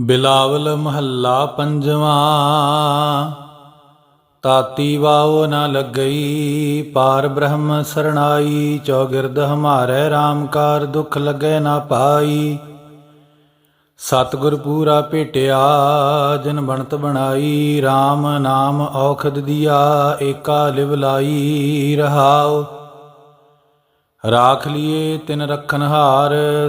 ਬਿਲਾਵਲ ਮਹੱਲਾ ਪੰਜਵਾਂ। ਤਾਤੀ ਵਾਉ ਨ ਲੱਗਈ, ਪਾਰ ਬ੍ਰਹਮ ਸਰਣਾਈ, ਚੌਗਿਰਦ ਹਮਾਰੇ ਰਾਮਕਾਰ ਕਾਰ ਦੁਖ ਲਗੈ ਨਾ ਪਾਈ। ਸਤਿਗੁਰ ਪੂਰਾ ਭੇਟਿਆ, ਜਿਨ ਬਣਤ ਬਣਾਈ RAM ਨਾਮ ਔਖਦ ਦੀਆ, ਏਕਾ ਲਿਵ ਲਾਈ ਰਹਾਉ। ਰਾਖ ਲਿਏ ਤਿਨ ਰਖਨ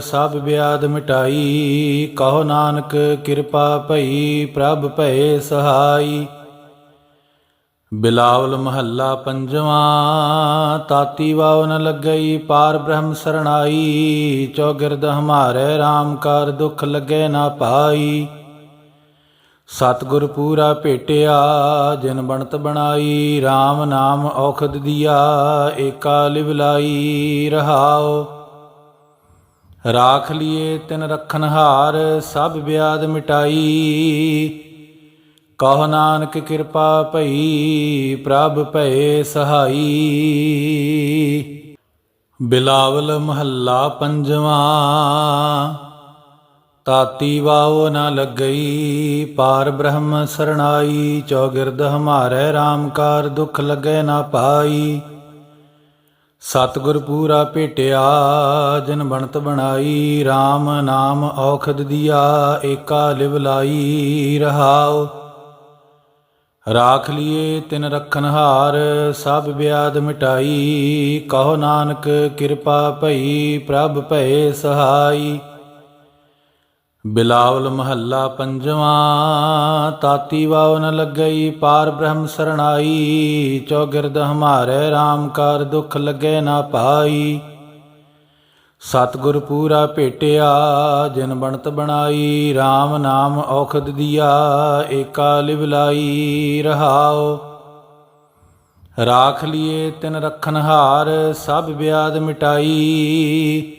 ਸਭ ਵਿਆਦ ਮਿਟਾਈ। ਕਹੋ ਨਾਨਕ, ਕਿਰਪਾ ਭਈ, ਪ੍ਰਭ ਭਏ ਸਹਾਈ। ਬਿਲਾਵਲ ਮਹੱਲਾ ਪੰਜਵਾਂ, ਤਾਤੀ ਵਾਵ ਨ ਲੱਗਈ, ਪਾਰ ਬ੍ਰਹਮ ਸਰਣਾਈ। ਚੌਗਿਰਦ ਹਮਾਰੇ RAM ਕਾਰ ਦੁਖ ਲੱਗੇ ਨਾ ਪਾਈ। ਸਤਿਗੁਰ ਪੂਰਾ ਭੇਟਿਆ, ਜਿਨ ਬਣਤ ਬਣਾਈ RAM ਨਾਮ ਔਖਦ ਦੀਆ, ਏਕਾ ਲਿਵ ਲਾਈ ਰਹਾਉ। ਰਾਖ ਲਿਏ ਤਿਨ ਰਖਨ ਸਭ ਵਿਆਦ ਮਿਟਾਈ। ਕਹ ਨਾਨਕ ਕਿਰਪਾ ਭਈ, ਪ੍ਰਭ ਭਏ ਸਹਾਈ। ਬਿਲਾਵਲ ਮਹੱਲਾ ਪੰਜਵਾਂ। ਤਾਤੀ ਵਾਉ ਨ ਲੱਗਈ, ਪਾਰ ਬ੍ਰਹਮ ਸਰਣਾਈ, ਚੌਗਿਰਦ ਹਮਾਰੇ RAM ਕਾਰ ਦੁਖ ਲਗੈ ਨਾ ਪਾਈ। ਸਤਿਗੁਰ ਪੂਰਾ ਭੇਟਿਆ, ਜਨ ਬਣਤ ਬਣਾਈ RAM ਨਾਮ ਔਖਦ ਦੀਆ, ਏਕਾ ਲਿਵ ਲਾਈ ਰਹਾਉ। ਰਾਖ ਲਿਏ ਤਿਨ ਰਖਨ ਸਭ ਵਿਆਦ ਮਿਟਾਈ, ਕਹੋ ਨਾਨਕ ਕਿਰਪਾ ਭਈ, ਪ੍ਰਭ ਭਏ ਸਹਾਈ। ਬਿਲਾਵਲ ਮਹੱਲਾ ਪੰਜਵਾਂ, ਤਾਤੀ ਵਾਉ ਨ ਲੱਗਈ, ਪਾਰ ਬ੍ਰਹਮ ਸਰਣਾਈ, ਚੌਗਿਰਦ ਹਮਾਰੇ RAM ਕਾਰ ਦੁਖ ਲਗੈ ਨਾ ਪਾਈ। ਸਤਿਗੁਰ ਪੂਰਾ ਭੇਟਿਆ, ਜਿਨ ਬਣਤ ਬਣਾਈ RAM ਨਾਮ ਔਖਦ ਦੀਆ, ਏਕਾ ਲਿਵ ਲਾਈ ਰਹਾਉ। ਰਾਖ ਲਿਏ ਤਿਨ ਰਖਨ ਸਭ ਵਿਆਦ ਮਿਟਾਈ।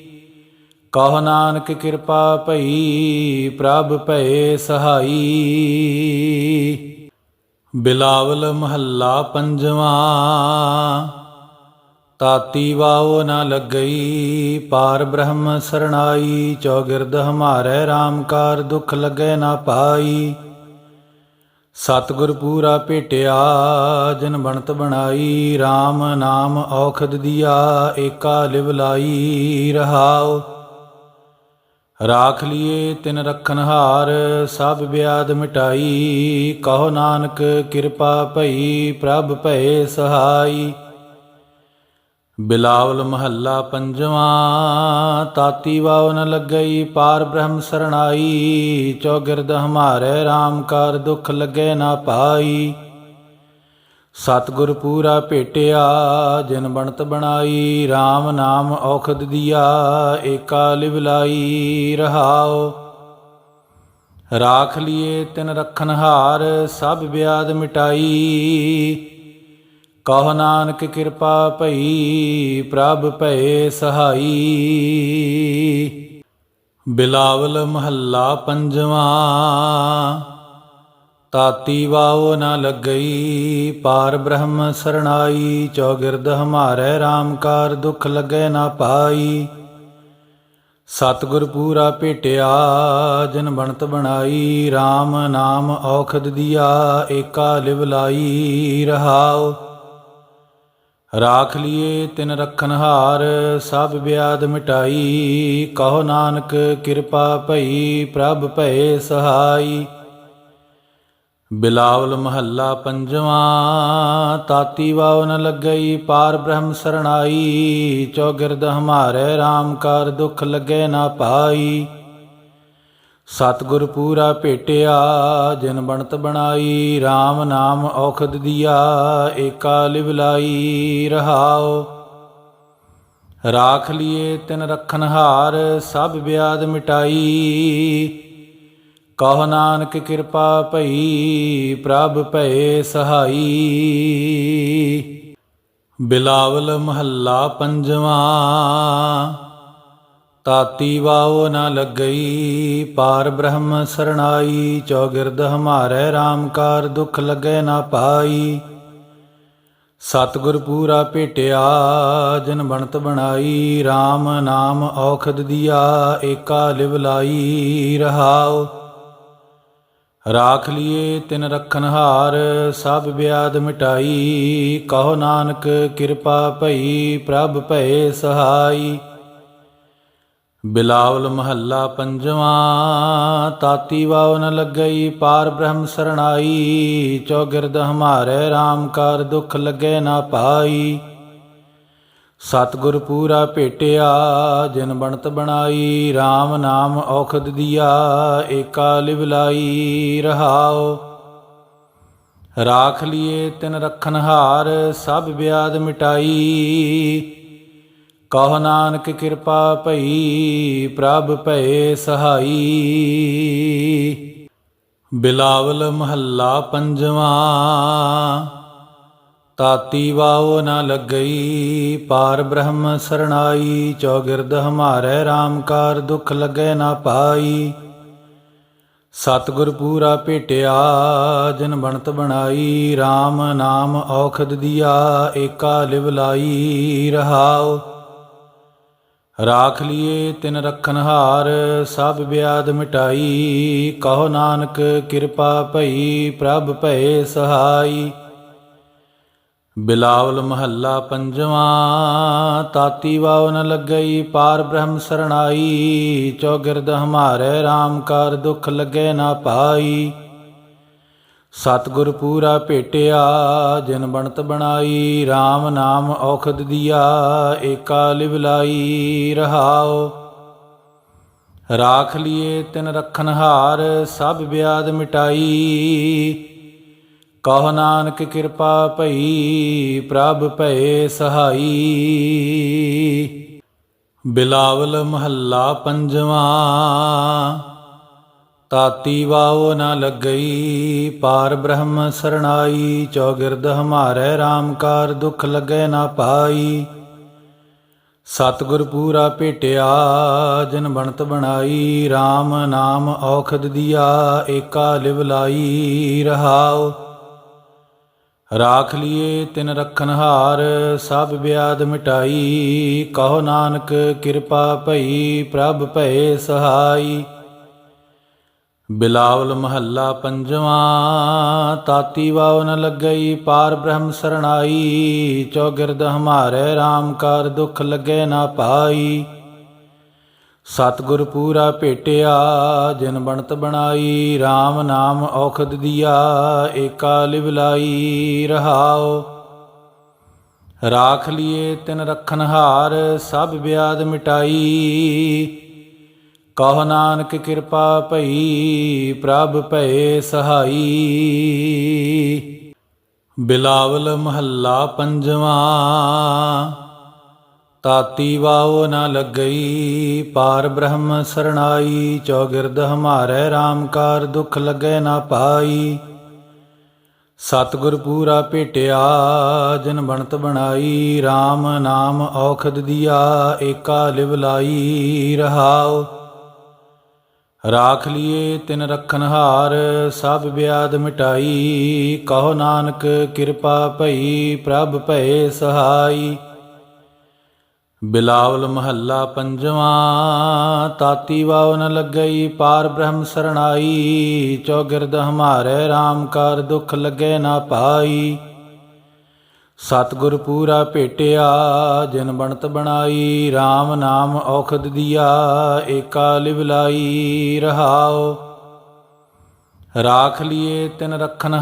ਕਹ ਨਾਨਕ ਕਿਰਪਾ ਭਈ, ਪ੍ਰਭ ਭਏ ਸਹਾਈ। ਬਿਲਾਵਲ ਮਹੱਲਾ ਪੰਜਵਾਂ, ਤਾਤੀ ਵਾਉ ਨ ਲੱਗਈ, ਪਾਰ ਬ੍ਰਹਮ ਸਰਣਾਈ, ਚੌਗਿਰਦ ਹਮਾਰੇ RAM ਕਾਰ ਦੁਖ ਲਗੈ ਨਾ ਪਾਈ। ਸਤਿਗੁਰ ਪੂਰਾ ਭੇਟਿਆ, ਜਨ ਬਣਤ ਬਣਾਈ RAM ਨਾਮ ਔਖਦ ਦੀਆ, ਏਕਾ ਲਿਵ ਲਾਈ ਰਹਾਉ। ਰਾਖ ਲਿਏ ਤਿਨ ਰਖਨ ਸਭ ਵਿਆਦ ਮਿਟਾਈ। ਕਹੋ ਨਾਨਕ, ਕਿਰਪਾ ਭਈ, ਪ੍ਰਭ ਭਏ ਸਹਾਈ। ਬਿਲਾਵਲ ਮਹੱਲਾ ਪੰਜਵਾਂ, ਤਾਤੀ ਵਾਉ ਨ ਲੱਗਈ, ਪਾਰ ਬ੍ਰਹਮ ਸਰਣਾਈ। ਚੌਗਿਰਦ ਹਮਾਰੇ RAM ਕਾਰ ਦੁਖ ਲਗੈ ਨਾ ਪਾਈ। ਸਤਿਗੁਰ ਪੂਰਾ ਭੇਟਿਆ, ਜਿਨ ਬਣਤ ਬਣਾਈ RAM ਨਾਮ ਔਖਦ ਦਿਆ, ਏਕਾ ਲਿਵ ਲਾਈ ਰਹਾਉ। ਰਾਖ ਲਿਏ ਤਿਨ ਰਖਨ ਹਾਰ, ਸਭ ਵਿਆਦ ਮਿਟਾਈ। ਕਹ ਨਾਨਕ ਕਿਰਪਾ ਭਈ, ਪ੍ਰਭ ਭਏ ਸਹਾਈ। ਬਿਲਾਵਲ ਮਹੱਲਾ ਪੰਜਵਾਂ। ਤਾਤੀ ਵਾਉ ਨ ਲੱਗਈ, ਪਾਰ ਬ੍ਰਹਮ ਸਰਣਾਈ, ਚੌਗਿਰਦ ਹਮਾਰੇ RAM ਕਾਰ ਦੁਖ ਲਗੈ ਨਾ ਪਾਈ। ਸਤਿਗੁਰ ਪੂਰਾ ਭੇਟਿਆ, ਜਨ ਬਣਤ ਬਣਾਈ RAM ਨਾਮ ਔਖਦ ਦੀਆ, ਏਕਾ ਲਿਵ ਲਾਈ ਰਹਾਉ। ਰਾਖ ਲਿਏ ਤਿਨ ਰਖਨ ਸਭ ਵਿਆਦ ਮਿਟਾਈ, ਕਹੋ ਨਾਨਕ ਕਿਰਪਾ ਭਈ, ਪ੍ਰਭ ਭਏ ਸਹਾਈ। ਬਿਲਾਵਲ ਮਹੱਲਾ ਪੰਜਵਾਂ, ਤਾਤੀ ਵਾਉ ਨ ਲੱਗਈ, ਪਾਰ ਬ੍ਰਹਮ ਸਰਣਾਈ, ਚੌਗਿਰਦ ਹਮਾਰੇ RAM ਕਰ ਦੁਖ ਲੱਗੇ ਨਾ ਪਾਈ। ਸਤਿਗੁਰ ਪੂਰਾ ਭੇਟਿਆ, ਜਿਨ ਬਣਤ ਬਣਾਈ RAM ਨਾਮ ਔਖਦ ਦੀਆ, ਏਕਾ ਲਿਵ ਲਾਈ ਰਹਾਉ। ਰਾਖ ਲਿਏ ਤਿਨ ਰਖਨ ਸਭ ਵਿਆਦ ਮਿਟਾਈ। ਕਹ ਨਾਨਕ ਕਿਰਪਾ ਭਈ, ਪ੍ਰਭ ਭਏ ਸਹਾਈ। ਬਿਲਾਵਲ ਮਹੱਲਾ ਪੰਜਵਾਂ, ਤਾਤੀ ਵਾਉ ਨ ਲੱਗਈ, ਪਾਰ ਬ੍ਰਹਮ ਸਰਣਾਈ, ਚੌਗਿਰਦ ਹਮਾਰੇ RAM ਕਾਰ ਦੁਖ ਲਗੈ ਨਾ ਪਾਈ। ਸਤਿਗੁਰ ਪੂਰਾ ਭੇਟਿਆ, ਜਨ ਬਣਤ ਬਣਾਈ RAM ਨਾਮ ਔਖਦ ਦੀਆ, ਏਕਾ ਲਿਵ ਲਾਈ ਰਹਾਉ। ਰਾਖ ਲਿਏ ਤਿਨ ਰਖਨ ਸਭ ਬਿਆਦ ਮਿਟਾਈ। ਕਹੋ ਨਾਨਕ, ਕਿਰਪਾ ਭਈ, ਪ੍ਰਭ ਭਏ ਸਹਾਈ। ਬਿਲਾਵਲ ਮਹੱਲਾ ਪੰਜਵਾਂ, ਤਾਤੀ ਵਾਵ ਨ ਲੱਗਈ, ਪਾਰ ਬ੍ਰਹਮ ਸਰਣਾਈ। ਚੌਗਿਰਦ ਹਮਾਰੇ RAM ਕਰ ਦੁਖ ਲੱਗੇ ਨਾ ਪਾਈ। ਸਤਿਗੁਰ ਪੂਰਾ ਭੇਟਿਆ, ਜਿਨ ਬਣਤ ਬਣਾਈ RAM ਨਾਮ ਔਖਦ ਦੀਆ, ਏਕਾ ਲਿਵਲਾਈ ਰਹਾਓ ਰਾਖ ਲਿਏ ਤਿਨ ਰਖਨ ਸਭ ਬਿਆਦ ਮਿਟਾਈ। ਕਹ ਨਾਨਕ ਕਿਰਪਾ ਭਈ, ਪ੍ਰਭ ਭਏ ਸਹਾਈ। ਬਿਲਾਵਲ ਮਹੱਲਾ ਪੰਜਵਾਂ। ਤਾਤੀ ਵਾਓ ਨਾ ਲੱਗਈ, ਪਾਰ ਬ੍ਰਹਮ ਸਰਣਾਈ, ਚੌਗਿਰਦ ਹਮਾਰੇ RAM ਕਾਰ ਦੁਖ ਲੱਗੇ ਨਾ ਪਾਈ। ਸਤਿਗੁਰ ਪੂਰਾ ਭੇਟਿਆ, ਜਨ ਬਣਤ ਬਣਾਈ RAM ਨਾਮ ਔਖਦ ਦੀਆ, ਏਕਾ ਲਿਵ ਲਾਈ ਰਹਾਓ ਰਾਖ ਲਿਏ ਤਿਨ ਰਖਨ ਸਭ ਬਿਆਦ ਮਿਟਾਈ, ਕਹੋ ਨਾਨਕ ਕਿਰਪਾ ਭਈ, ਪ੍ਰਭ ਭਏ ਸਹਾਈ। ਬਿਲਾਵਲ ਮਹੱਲਾ ਪੰਜਵਾਂ, ਤਾਤੀ ਵਾਵ ਨ ਲੱਗਈ, ਪਾਰ ਬ੍ਰਹਮ ਸਰਣਾਈ, ਚੌਗਿਰਦ ਹਮਾਰੇ RAM ਕਾਰ ਦੁਖ ਲੱਗੇ ਨਾ ਪਾਈ। ਸਤਿਗੁਰ ਪੂਰਾ ਭੇਟਿਆ, ਜਿਨ ਬਣਤ ਬਣਾਈ RAM ਨਾਮ ਔਖਦ ਦੀਆ, ਏਕਾ ਲਿਵਲਾਈ ਰਹਾਓ ਰਾਖ ਲਿਏ ਤਿਨ ਰਖਨ ਸਭ ਬਿਆਦ ਮਿਟਾਈ। ਕਹੋ ਨਾਨਕ ਕਿਰਪਾ ਭਈ, ਪ੍ਰਭ ਭਏ ਸਹਾਈ। ਬਿਲਾਵਲ ਮਹੱਲਾ ਪੰਜਵਾਂ ਤਾਤੀ ਵਾਓ ਨਾ ਲੱਗਈ, ਪਾਰ ਬ੍ਰਹਮ ਸਰਣਾਈ, ਚੌਗਿਰਦ ਹਮਾਰੇ RAM ਕਾਰ ਦੁਖ ਲੱਗੇ ਨਾ ਪਾਈ। ਸਤਿਗੁਰ ਪੂਰਾ ਭੇਟਿਆ, ਜਨ ਬਣਤ ਬਣਾਈ RAM ਨਾਮ ਔਖਦ ਦੀਆ, ਏਕਾ ਲਿਵ ਲਾਈ ਰਹਾਓ ਰਾਖ ਲਿਏ ਤਿਨ ਰਖਨ ਸਭ ਬਿਆਦ ਮਿਟਾਈ। ਕਹੋ ਨਾਨਕ, ਕਿਰਪਾ ਭਈ, ਪ੍ਰਭ ਭਏ ਸਹਾਈ। ਬਿਲਾਵਲ ਮਹੱਲਾ ਪੰਜਵਾਂ, ਤਾਤੀ ਵਾਵ ਨ ਲੱਗਈ, ਪਾਰ ਬ੍ਰਹਮ ਸਰਣਾਈ। ਚੌਗਿਰਦ ਹਮਾਰੇ RAM ਕਾਰ ਦੁਖ ਲੱਗੇ ਨਾ ਪਾਈ। ਸਤਿਗੁਰ ਪੂਰਾ ਭੇਟਿਆ, ਜਿਨ ਬਣਤ ਬਣਾਈ RAM ਨਾਮ ਔਖਦ ਦਿਆ, ਏਕਾ ਲਿਵ ਲਾਈ ਰਹਾਓ ਰਾਖ ਲਿਏ ਤਿਨ ਰਖਨ ਹਾਰ, ਸਭ ਬਿਆਦ ਮਿਟਾਈ। ਕਹ ਨਾਨਕ ਕਿਰਪਾ ਭਈ, ਪ੍ਰਭ ਭਏ ਸਹਾਈ। ਬਿਲਾਵਲ ਮਹੱਲਾ ਪੰਜਵਾਂ। ਤਾਤੀ ਵਾਓ ਨਾ ਲੱਗਈ, ਪਾਰ ਬ੍ਰਹਮ ਸਰਣਾਈ, ਚੌਗਿਰਦ ਹਮਾਰੇ RAM ਕਾਰ ਦੁਖ ਲੱਗੇ ਨਾ ਪਾਈ। ਸਤਿਗੁਰ ਪੂਰਾ ਭੇਟਿਆ, ਜਨ ਬਣਤ ਬਣਾਈ RAM ਨਾਮ ਔਖਦ ਦੀਆ, ਏਕਾ ਲਿਵ ਲਾਈ ਰਹਾਓ ਰਾਖ ਲਿਏ ਤਿਨ ਰਖਨ ਸਭ ਬਿਆਦ ਮਿਟਾਈ, ਕਹੋ ਨਾਨਕ ਕਿਰਪਾ ਭਈ, ਪ੍ਰਭ ਭਏ ਸਹਾਈ। ਬਿਲਾਵਲ ਮਹੱਲਾ ਪੰਜਵਾਂ, ਤਾਤੀ ਵਾਵ ਨ ਲੱਗਈ, ਪਾਰ ਬ੍ਰਹਮ ਸਰਣਾਈ ਚੌਗਿਰਦ ਹਮਾਰੇ RAM ਕਰ ਦੁਖ ਲੱਗੇ ਨਾ ਪਾਈ। ਸਤਿਗੁਰ ਪੂਰਾ ਭੇਟਿਆ, ਜਿਨ ਬਣਤ ਬਣਾਈ RAM ਨਾਮ ਔਖਦ ਦੀਆ, ਏਕਾ ਲਿਵ ਲਾਈ ਰਹਾਓ ਰਾਖ ਲਿਏ ਤਿਨ ਰਖਨ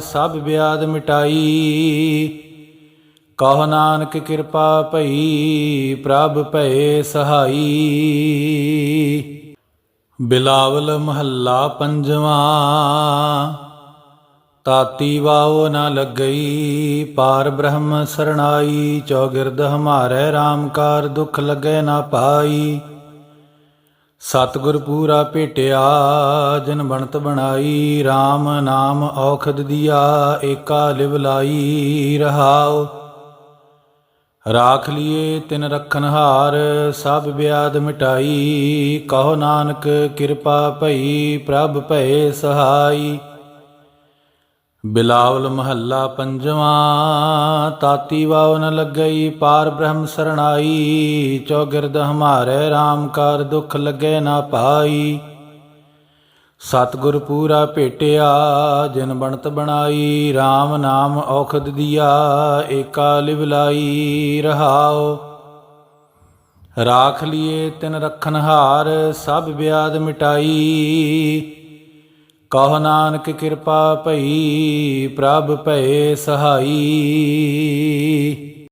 ਸਭ ਬਿਆਦ ਮਿਟਾਈ। ਕਹੋ ਨਾਨਕ ਕਿਰਪਾ ਭਈ, ਪ੍ਰਭ ਭਏ ਸਹਾਈ। ਬਿਲਾਵਲ ਮਹੱਲਾ ਪੰਜਵਾਂ, ਤਾਤੀ ਵਾਓ ਨਾ ਲੱਗਈ, ਪਾਰ ਬ੍ਰਹਮ ਸਰਣਾਈ, ਚੌਗਿਰਦ ਹਮਾਰੇ RAM ਕਾਰ ਦੁਖ ਲੱਗੇ ਨਾ ਪਾਈ। ਸਤਿਗੁਰ ਪੂਰਾ ਭੇਟਿਆ, ਜਨ ਬਣਤ ਬਣਾਈ RAM ਨਾਮ ਔਖਦ ਦੀਆ, ਏਕਾ ਲਿਵ ਲਾਈ ਰਹਾਓ ਰਾਖ ਲਿਏ ਤਿਨ ਰਖਨ ਸਭ ਬਿਆਦ ਮਿਟਾਈ। ਕਹੋ ਨਾਨਕ, ਕਿਰਪਾ ਭਈ, ਪ੍ਰਭ ਭਏ ਸਹਾਈ। ਬਿਲਾਵਲ ਮਹੱਲਾ ਪੰਜਵਾਂ, ਤਾਤੀ ਵਾਵ ਨ ਲੱਗਈ, ਪਾਰ ਬ੍ਰਹਮ ਸਰਣਾਈ। ਚੌਗਿਰਦ ਹਮਾਰੇ RAM ਕਾਰ ਦੁਖ ਲੱਗੇ ਨਾ ਪਾਈ। ਸਤਿਗੁਰ ਪੂਰਾ ਭੇਟਿਆ, ਜਿਨ ਬਣਤ ਬਣਾਈ RAM ਨਾਮ ਔਖਦ ਦੀਆ, ਏਕਾ ਲਿਵਲਾਈ ਰਹਾਉ। ਰਾਖ ਲਿਏ ਤਿਨ ਰਖਨ ਸਭ ਬਿਆਦ ਮਿਟਾਈ। ਕਹ ਨਾਨਕ ਕਿਰਪਾ ਭਈ, ਪ੍ਰਭ ਭਏ ਸਹਾਈ।